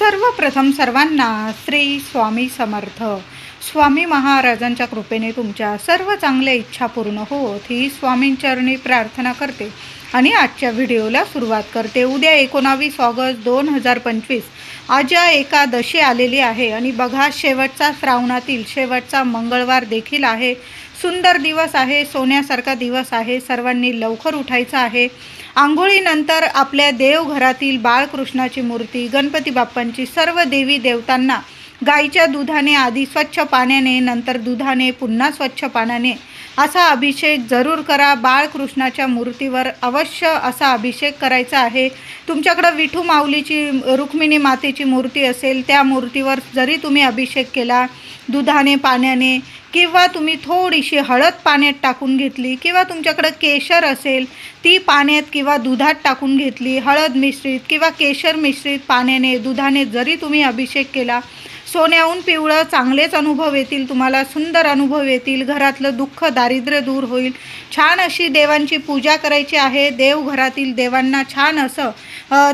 सर्वप्रथम सर्वांना श्री स्वामी समर्थ. स्वामी महाराजांच्या कृपेने तुमच्या सर्व चांगल्या इच्छा पूर्ण होत ही स्वामींचरणी प्रार्थना करते. आणि आजच्या व्हिडिओला सुरुवात करते. उद्या एकोणावीस ऑगस्ट दोन हजार पंचवीस. आज या एकादशी आलेली आहे. आणि बघा शेवटचा श्रावणातील शेवटचा मंगळवार देखील आहे. सुंदर दिवस आहे सोन्यासारखा दिवस आहे सर्वांनी लवकर उठायचं आहे. आंघोळीनंतर आपल्या देवघरातील बाळकृष्णाची मूर्ती गणपती बाप्पांची सर्व देवी देवतांना गाईच्या दुधाने आधी स्वच्छ पाण्याने नंतर दुधाने पुन्हा स्वच्छ पाण्याने असा अभिषेक जरूर करा. बाळकृष्णाच्या मूर्तीवर अवश्य असा अभिषेक करायचा आहे. तुमच्याकडं विठू माऊलीची रुक्मिणी मातेची मूर्ती असेल त्या मूर्तीवर जरी तुम्ही अभिषेक केला दुधाने पाण्याने किंवा तुम्ही थोडीशी हळद पाण्यात टाकून घेतली किंवा तुमच्याकडं केशर असेल ती पाण्यात किंवा दुधात टाकून घेतली हळद मिश्रित किंवा केशर मिश्रित पाण्याने दुधाने जरी तुम्ही अभिषेक केला सोन्याहून पिवळं चांगलेच अनुभव येतील तुम्हाला सुंदर अनुभव येतील घरातलं दुःख दारिद्र्य दूर होईल. छान अशी देवांची पूजा करायची आहे. देवघरातील देवांना छान असं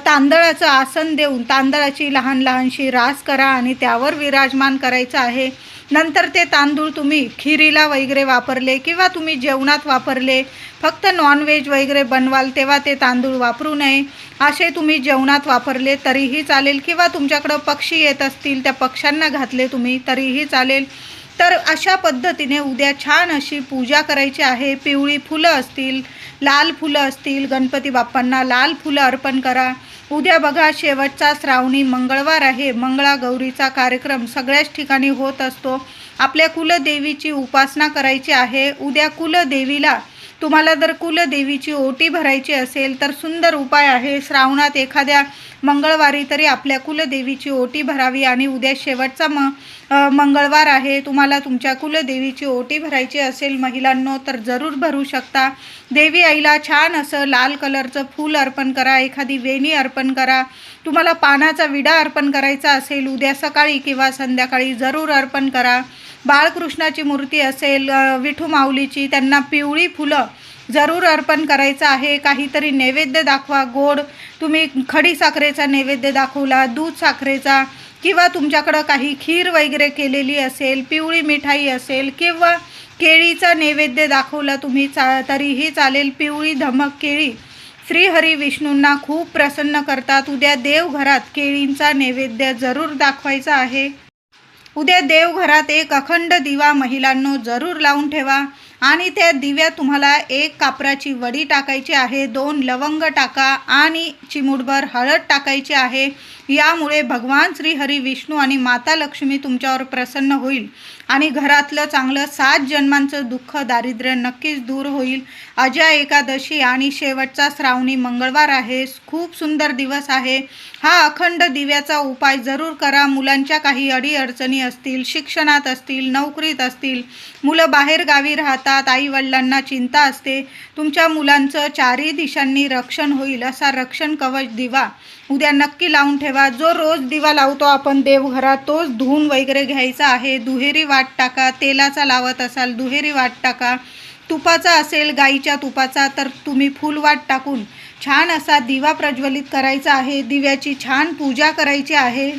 तांदळाचं आसन देऊन तांदळाची लहान लहानशी रास करा आणि त्यावर विराजमान करायचं आहे. नंतर ते तांदूळ तुम्ही खिरीला वगैरे वापरले किंवा तुम्ही जेवणात वापरले फक्त नॉनव्हेज वगैरे बनवाल तेव्हा ते तांदूळ वापरू नये. असे तुम्ही जेवणात वापरले तरीही चालेल किंवा तुमच्याकडं पक्षी येत असतील त्या पक्ष्यांना घातले तुम्ही तरीही चालेल. तर अशा पद्धतीने उद्या छान अशी पूजा करायची आहे. पिवळी फुलं असतील लाल फुलं असतील गणपती बाप्पांना लाल फुलं अर्पण करा. उद्या बघा शेवटचा श्रावणी मंगळवार आहे. मंगळागौरीचा कार्यक्रम सगळ्याच ठिकाणी होत असतो. आपल्या कुलदेवीची उपासना करायची आहे. उद्या कुलदेवीला तुम्हाला जर कुलदेवीची ओटी भरायची असेल तर सुंदर उपाय आहे. श्रावणात एखाद्या मंगळवारी तरी आपल्या कुलदेवीची ओटी भरावी आणि उद्या शेवटचा म मंगळवार आहे. तुम्हाला तुमच्या कुलदेवीची ओटी भरायची असेल महिलांनो तर जरूर भरू शकता. देवी आईला छान असं लाल कलरचं फूल अर्पण करा एखादी वेणी अर्पण करा. तुम्हाला पानाचा विडा अर्पण करायचा असेल उद्या सकाळी किंवा संध्याकाळी जरूर अर्पण करा. बाळकृष्णाची मूर्ती असेल विठू माऊलीची त्यांना पिवळी फुलं जरूर अर्पण करायचं आहे. काहीतरी नैवेद्य दाखवा गोड. तुम्ही खडी साखरेचा नैवेद्य दाखवला दूध साखरेचा किंवा तुमच्याकडं काही खीर वगैरे केलेली असेल पिवळी मिठाई असेल किंवा केळीचा नैवेद्य दाखवला तुम्ही चा तरीही चालेल पिवळी धमक केळी. श्रीहरी विष्णूंना खूप प्रसन्न करतात. उद्या देवघरात केळींचा नैवेद्य जरूर दाखवायचा आहे. उद्या देवघरात एक अखंड दिवा महिलांनो जरूर लावून ठेवा. आणि त्या दिव्यात तुम्हाला एक कापराची वडी टाकायची आहे दोन लवंग टाका आणि चिमुटभर हळद टाकायची आहे. यामुळे भगवान श्रीहरी विष्णू आणि माता लक्ष्मी तुमच्यावर प्रसन्न होईल. आणि घरातलं चांगलं सात जन्मांचं दुःख दारिद्र्य नक्कीच दूर होईल. अजय एकादशी आणि शेवटचा श्रावणी मंगळवार आहे. खूप सुंदर दिवस आहे. हा अखंड दिव्याचा उपाय जरूर करा. मुलांच्या काही अडीअडचणी असतील शिक्षणात असतील नोकरीत असतील मुलं बाहेर गावी राहतात आई वडिलांना चिंता असते तुमच्या मुलांचं चारही दिशांनी रक्षण होईल असा रक्षण कवच दिवा. उद्या नक्की लावून ठेवा. जो रोज दिवा लावतो आपण देवघरात तोच धुवून वगैरे घ्यायचा आहे. दुहेरी वाट टाका तेलाचा लावत असाल दुहेरी वाट टाका. तुपाचा असेल गाईच्या तुपाचा तर तुम्ही फुलवाट टाकून छान असा दिवा प्रज्वलित करायचा आहे. दिव्याची छान पूजा करायची आहे.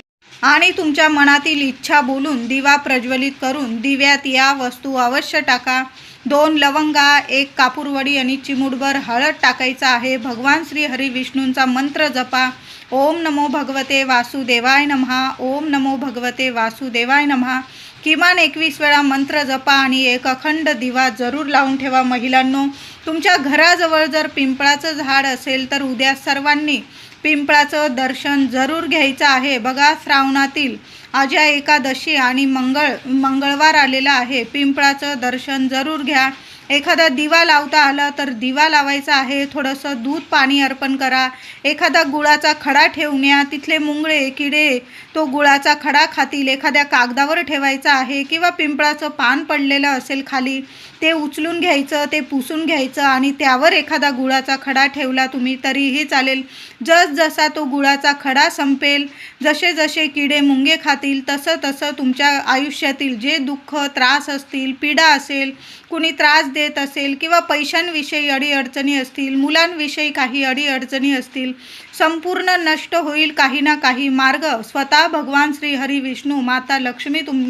आणि तुमच्या मनातील इच्छा बोलून दिवा प्रज्वलित करून दिव्यात या वस्तू अवश्य टाका. दोन लवंगा एक कापूरवडी आणि चिमुटभर हळद टाकायचा आहे. भगवान श्री हरी विष्णूंचा मंत्र जपा. ओम नमो भगवते वासुदेवाय नमहा ओम नमो भगवते वासुदेवाय नमहा किमान एकवीस वेळा मंत्र जपा आणि एक अखंड दिवा जरूर लावून ठेवा महिलांनो. तुमच्या घराजवळ जर पिंपळाचं झाड असेल तर उद्या सर्वांनी पिंपळाचं दर्शन जरूर घ्यायचं आहे. बघा श्रावणातील अजय एकादशी आणि मंगळ मंगळवार आलेला आहे. पिंपळाचं दर्शन जरूर घ्या. एखादा दिवा लावता आला तर दिवा लावायचा आहे थोडंसं दूध पाणी अर्पण करा. एखादा गुळाचा खडा ठेवण्या तिथले मुंगळे किडे तो गुळाचा खडा खातील. एखाद्या कागदावर ठेवायचा आहे किंवा पिंपळाचं पान पडलेलं असेल खाली ते उचलून घ्यायचं ते पुसून घ्यायचं आणि त्यावर एखादा गुळाचा खडा ठेवला तुम्ही तरीही चालेल. जसजसा तो गुळाचा खडा संपेल जसे जसे किडे मुंगे खातील तसं तसं तुमच्या आयुष्यातील जे दुःख त्रास असतील पीडा असेल कुणी त्रास देत असेल किंवा पैशांविषयी अडीअडचणी असतील मुलांविषयी काही अडीअडचणी असतील संपूर्ण नष्ट होईल काही ना काही मार्ग स्वतः भगवान श्री हरी विष्णू माता लक्ष्मी तुम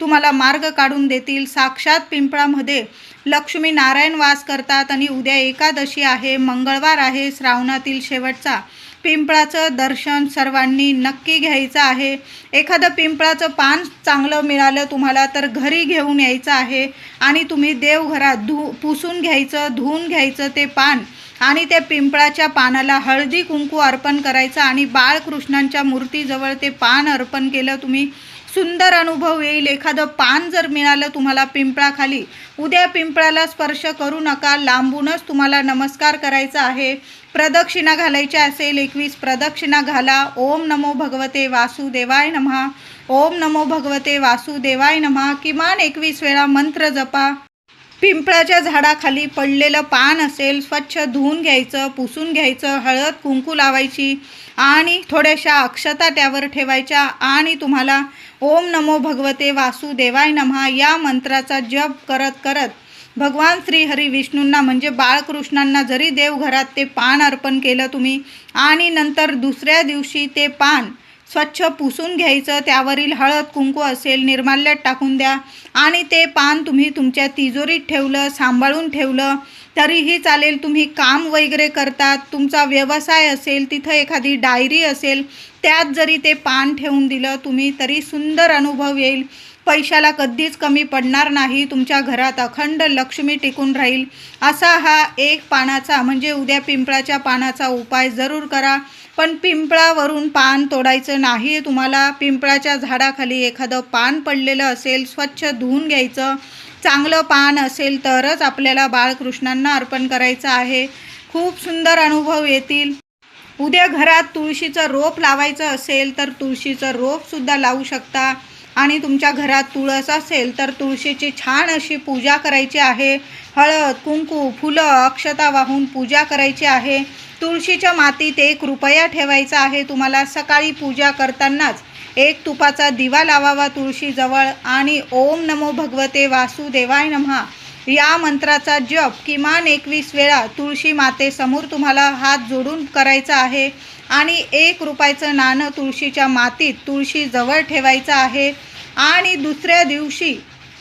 तुम्हाला मार्ग काढून देतील. साक्षात पिंपळामध्ये लक्ष्मी नारायण वास करतात आणि उद्या एकादशी आहे मंगळवार आहे श्रावणातील शेवटचा. पिंपळाचं दर्शन सर्वांनी नक्की घ्यायचं आहे. एखादं पिंपळाचं पान चांगलं मिळालं तुम्हाला तर घरी घेऊन यायचं आहे आणि तुम्ही देवघरात धु पुसून घ्यायचं धुवून घ्यायचं ते पान आणि त्या पिंपळाच्या पानाला हळदी कुंकू अर्पण करायचं आणि बाळकृष्णांच्या मूर्तीजवळ ते पान अर्पण केलं तुम्ही सुंदर अनुभव येईल. एखादं पान जर मिळालं तुम्हाला पिंपळाखाली उद्या पिंपळाला स्पर्श करू नका. लांबूनच तुम्हाला नमस्कार करायचा आहे. प्रदक्षिणा घालायच्या असेल एकवीस प्रदक्षिणा घाला. ओम नमो भगवते वासुदेवाय नमः. ओम नमो भगवते वासुदेवाय नमः. किमान एकवीस वेळा मंत्र जपा. पिंपळाच्या झाडाखाली पडलेलं पान असेल स्वच्छ धुवून घ्यायचं पुसून घ्यायचं हळद कुंकू लावायची आणि थोड्याशा अक्षता त्यावर ठेवायच्या आणि तुम्हाला ओम नमो भगवते वासुदेवाय नमः या मंत्राचा जप करत करत भगवान श्री हरी विष्णूंना म्हणजे बाळकृष्णांना जरी देवघरात ते पान अर्पण केलं तुम्ही आणि नंतर दुसऱ्या दिवशी ते पान स्वच्छ पुसून घ्यायचं त्यावरील हळद कुंकू असेल निर्माल्यात टाकून द्या. आणि ते पान तुम्ही तुमच्या तिजोरीत ठेवलं सांभाळून ठेवलं तरीही चालेल. तुम्ही काम वगैरे करतात तुमचा व्यवसाय असेल तिथं एखादी डायरी असेल त्यात जरी ते पान ठेवून दिलं तुम्ही तरी सुंदर अनुभव येईल. पैशाला कधीच कमी पडणार नाही तुमच्या घरात अखंड लक्ष्मी टिकून राहील. असा हा एक पानाचा म्हणजे उद्या पिंपळाच्या पानाचा उपाय जरूर करा. पण पिंपळावरून पान तोडायचं नाही. तुम्हाला पिंपळाच्या झाडाखाली एखादं पान पडलेलं असेल स्वच्छ धुवून घ्यायचं. चांगलं पान असेल तरच आपल्याला बाळकृष्णांना अर्पण करायचं आहे. खूप सुंदर अनुभव येतील. उद्या घरात तुळशीचं रोप लावायचं असेल तर तुळशीचं रोपसुद्धा लावू शकता. आणि तुमच्या घरात तुळस असेल तर तुळशीची छान अशी पूजा करायची आहे. हळद कुंकू फुलं अक्षता वाहून पूजा करायची आहे. तुळशीच्या मातीत एक रुपया ठेवायचा आहे. तुम्हाला सकाळी पूजा करतानाच एक तुपाचा दिवा लावावा तुळशीजवळ आणि ओम नमो भगवते वासुदेवाय नमः या मंत्राचा जप किमान एकवीस वेळा तुळशी मातेसमोर तुम्हाला हात जोडून करायचा आहे. आणि एक रुपयाचं नाणं तुळशीच्या मातीत तुळशीजवळ ठेवायचं आहे आणि दुसऱ्या दिवशी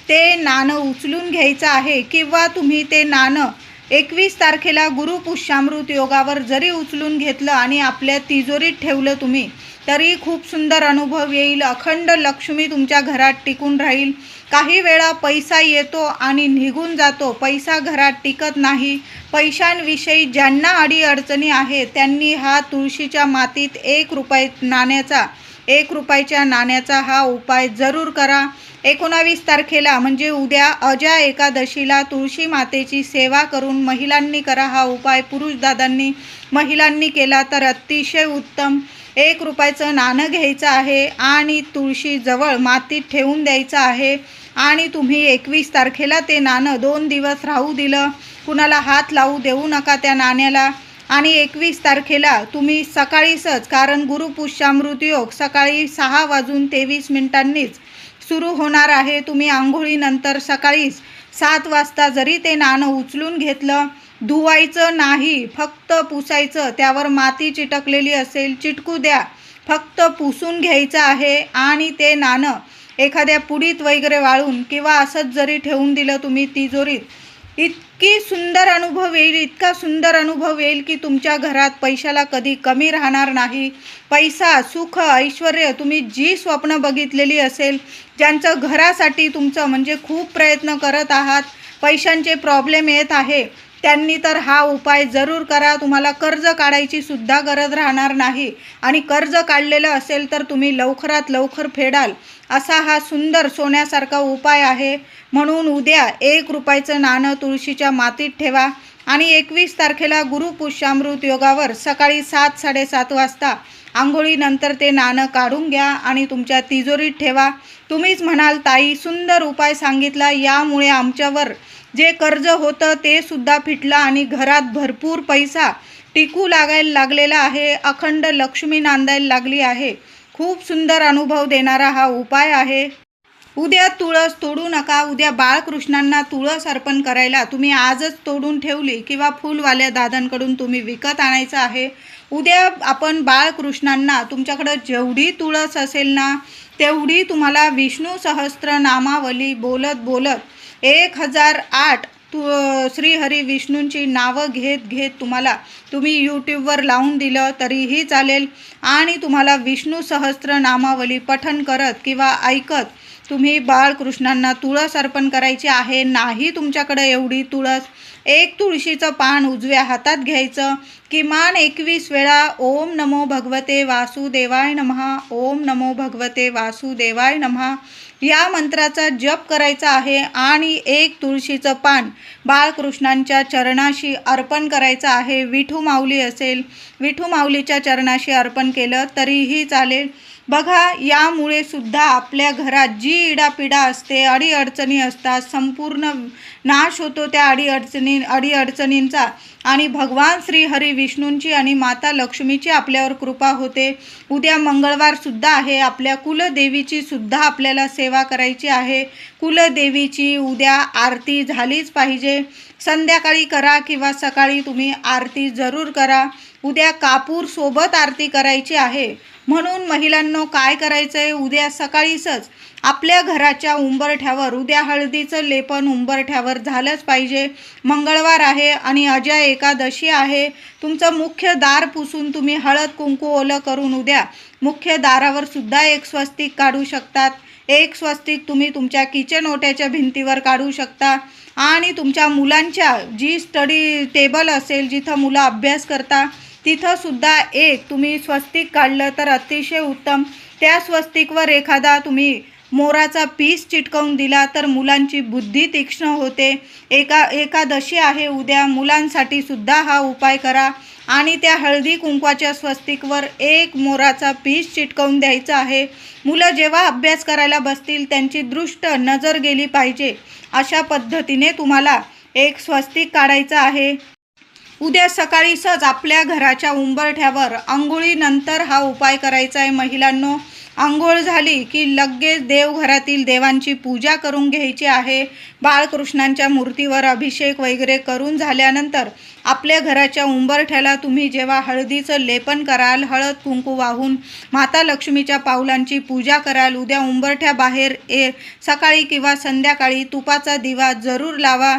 ते नाणं उचलून घ्यायचं आहे किंवा तुम्ही ते नाणं एकवीस तारखेला गुरुपुष्यामृत योगावर जरी उचलून घेतलं आणि आपल्या तिजोरीत ठेवलं तुम्ही तरी खूप सुंदर अनुभव येईल. अखंड लक्ष्मी तुमच्या घरात टिकून राहील. काही वेळा पैसा येतो आणि निघून जातो. पैसा घरात टिकत नाही. पैशांविषयी ज्यांना अडीअडचणी आहे त्यांनी हा तुळशीच्या मातीत एक रुपये नाण्याचा एक रुपयाच्या नाण्याचा हा उपाय जरूर करा. एकोणावीस तारखेला म्हणजे उद्या अजा एकादशीला तुळशी मातेची सेवा करून महिलांनी करा हा उपाय. पुरुषदादांनी महिलांनी केला तर अतिशय उत्तम. एक रुपयाचं नाणं घ्यायचं आहे आणि तुळशीजवळ मातीत ठेवून द्यायचं आहे आणि तुम्ही एकवीस तारखेला ते नाणं दोन दिवस राहू दिलं. कुणाला हात लावू देऊ नका त्या नाण्याला. आणि एकवीस तारखेला तुम्ही सकाळीसच कारण गुरुपुष्यामृत योग सकाळी सहा वाजून तेवीस मिनिटांनीच सुरू होणार आहे. तुम्ही आंघोळीनंतर सकाळीच सात वाजता जरी ते नाणं उचलून घेतलं धुवायचं नाही फक्त पुसायचं त्यावर माती चिटकलेली असेल चिटकू द्या. फक्त पुसून घ्यायचं आहे आणि ते नाणं एखाद्या पुडीत वगैरे वाळून किंवा असंच जरी ठेवून दिलं तुम्ही तिजोरीत इतकी सुंदर अनुभव येईल इतका सुंदर अनुभव येईल की तुमच्या घरात पैशाला कधी कमी राहणार नाही. पैसा सुख ऐश्वर तुम्ही जी स्वप्न बघितलेली असेल ज्यांचं घरासाठी तुमचं म्हणजे खूप प्रयत्न करत आहात पैशांचे प्रॉब्लेम येत आहे. त्यांनी तर हा उपाय जरूर करा. तुम्हाला कर्ज काढायची सुद्धा गरज राहणार नाही. आणि कर्ज काढलेलं असेल तर तुम्ही लवकरात लवकर फेडाल. असा हा सुंदर सोन्यासारखा उपाय आहे. म्हणून उद्या एक रुपयाचं नाणं तुळशीच्या मातीत ठेवा. आणि एकवीस तारखेला गुरुपुष्यामृत योगावर सकाळी सात साडेसात वाजता आंघोळीनंतर ते नाणं काढून घ्या आणि तुमच्या तिजोरीत ठेवा. तुम्हीच म्हणाल ताई सुंदर उपाय सांगितला. यामुळे आमच्यावर जे कर्ज होतं ते सुद्धा फिटलं आणि घरात भरपूर पैसा टिकू लागायला लागलेला आहे. अखंड लक्ष्मी नांदायला लागली आहे. खूप सुंदर अनुभव देणारा हा उपाय आहे. उद्या तुळस तोडू नका. उद्या बाळकृष्णांना तुळस अर्पण करायला. तुम्ही आजच तोडून ठेवली किंवा फुलवाल्या दादांकडून तुम्ही विकत आणायचं आहे. उद्या आपण बाळकृष्णांना तुमच्याकडं जेवढी तुळस असेल ना तेवढी तुम्हाला विष्णू सहस्त्र नामावली बोलत बोलत एक हजार आठ तू श्रीहरी विष्णूंची नावं घेत घेत तुम्हाला तुम्ही यूट्यूबवर लावून दिलं तरीही चालेल. आणि तुम्हाला विष्णू सहस्त्र नामावली पठन करत किंवा ऐकत तुम्ही बाळकृष्णांना तुळस अर्पण करायची आहे. नाही तुमच्याकडे एवढी तुळस. एक तुळशीचं पान उजव्या हातात घ्यायचं. किमान एकवीस वेळा ओम नमो भगवते वासुदेवाय नमहा ओम नमो भगवते वासुदेवाय नमः. या मंत्राचा जप करायचा आहे आणि एक तुळशीचं पान बाळकृष्णांच्या चरणाशी अर्पण करायचं आहे. विठू माऊली असेल विठू माऊलीच्या चरणाशी अर्पण केलं तरीही चालेल. बघा यामुळे सुद्धा आपल्या घरात जी इडापिडा असते अडीअडचणी असतात संपूर्ण नाश होतो त्या अडीअडचणी अडीअडचणींचा. आणि भगवान श्री हरी विष्णूंची आणि माता लक्ष्मीची आपल्यावर कृपा होते. उद्या मंगळवारसुद्धा आहे. आपल्या कुलदेवीची सुद्धा आपल्याला सेवा करायची आहे. कुलदेवीची उद्या आरती झालीच पाहिजे. संध्याकाळी करा किंवा सकाळी तुम्ही आरती जरूर करा. उद्या कापूर सोबत आरती करायची आहे. म्हणून महिलांनो काय करायचं आहे उद्या सकाळीसच आपल्या घराच्या उंबरठ्यावर उद्या हळदीचं लेपन उंबरठ्यावर झालंच पाहिजे. मंगळवार आहे आणि अजय एकादशी आहे. तुमचं मुख्य दार पुसून तुम्ही हळद कुंकू ओलं करून उद्या मुख्य दारावर सुद्धा एक स्वस्तिक काढू शकतात. एक स्वस्तिक तुम्ही तुमच्या किचन ओट्याच्या भिंतीवर काढू शकता. आणि तुमच्या मुलांच्या जी स्टडी टेबल असेल जिथं मुलं अभ्यास करता तिथंसुद्धा एक तुम्ही स्वस्तिक काढलं तर अतिशय उत्तम. त्या स्वस्तिकवर एखादा तुम्ही मोराचा पीस चिटकवून दिला तर मुलांची बुद्धी तीक्ष्ण होते. एका एकादशी आहे उद्या मुलांसाठी सुद्धा हा उपाय करा. आणि त्या हळदी कुंकवाच्या स्वस्तिकवर एक मोराचा पीस चिटकवून द्यायचा आहे. मुलं जेव्हा अभ्यास करायला बसतील त्यांची दृष्ट नजर गेली पाहिजे. अशा पद्धतीने तुम्हाला एक स्वस्तिक काढायचं आहे. उद्या सकाळीसच आपल्या घराच्या उंबरठ्यावर आंघोळीनंतर हा उपाय करायचा आहे महिलांनो. आंघोळ झाली की लगेच देवघरातील देवांची पूजा करून घ्यायची आहे. बाळकृष्णांच्या मूर्तीवर अभिषेक वगैरे करून झाल्यानंतर आपल्या घराच्या उंबरठ्याला तुम्ही जेव्हा हळदीचं लेपन कराल हळद कुंकू वाहून माता लक्ष्मीच्या पावलांची पूजा कराल उद्या उंबरठ्याबाहेर ए सकाळी किंवा संध्याकाळी तुपाचा दिवा जरूर लावा.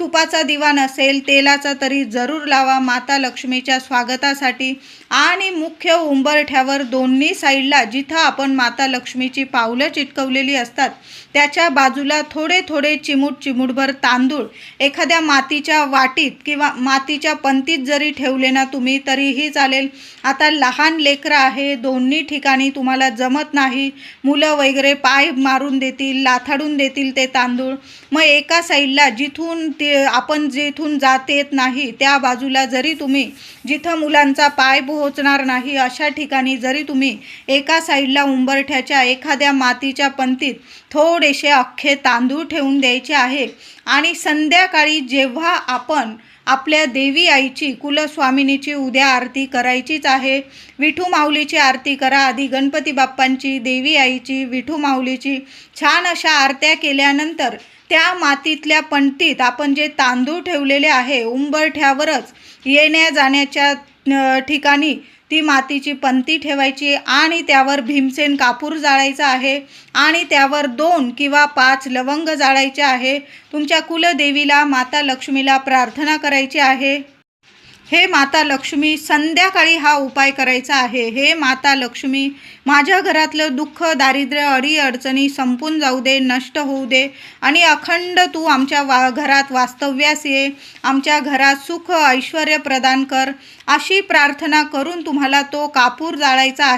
तुपाचा दिवा नसेल तेलाचा तरी जरूर लावा माता लक्ष्मीच्या स्वागतासाठी. आणि मुख्य उंबरठ्यावर दोन्ही साईडला जिथं आपण माता लक्ष्मीची पावलं चिटकवलेली असतात त्याच्या बाजूला थोडे थोडे चिमूट चिमूटभर तांदूळ एखाद्या मातीच्या वाटीत किंवा मातीच्या पंतीत जरी ठेवले ना तुम्ही तरीही चालेल. आता लहान लेकरं आहे दोन्ही ठिकाणी तुम्हाला जमत नाही. मुलं वगैरे पाय मारून देतील लाथाडून देतील ते तांदूळ. मग एका साईडला जिथून ते आपण जिथून जात येत नाही त्या बाजूला जरी तुम्ही जिथं मुलांचा पाय पोहोचणार नाही अशा ठिकाणी जरी तुम्ही एका साईडला उंबरठ्याच्या एखाद्या मातीच्या पंतीत थोडेसे अख्खे तांदूळ ठेवून द्यायचे आहे. आणि संध्याकाळी जेव्हा आपण आपल्या देवी आईची कुलस्वामिनीची उद्या आरती करायचीच आहे विठू माऊलीची आरती करा आधी गणपती बाप्पांची देवी आईची विठू माऊलीची छान अशा आरत्या केल्यानंतर त्या मातीतल्या पंटीत आपण जे तांदूळ ठेवलेले आहे उंबरठ्यावरच येण्या जाण्याच्या ठिकाणी ती मातीची पंती ठेवायची आणि त्यावर भीमसेन कापूर जाळायचा आहे आणि त्यावर दोन किंवा पाच लवंग जाळायचे आहे. तुमच्या कुलदेवीला माता लक्ष्मीला प्रार्थना करायची आहे. हे माता लक्ष्मी संध्याकाळी हा उपाय करायचा आहे. हे माता लक्ष्मी माझ्या घरातलं दुःख दारिद्र्य अडी अडचणी संपून जाऊ दे नष्ट होऊ दे आणि अखंड तू आमच्या वा घरात वास्तव्यास ये. आमच्या घरात सुख ऐश्वर प्रदान कर. अशी प्रार्थना करून तुम्हाला तो कापूर जाळायचा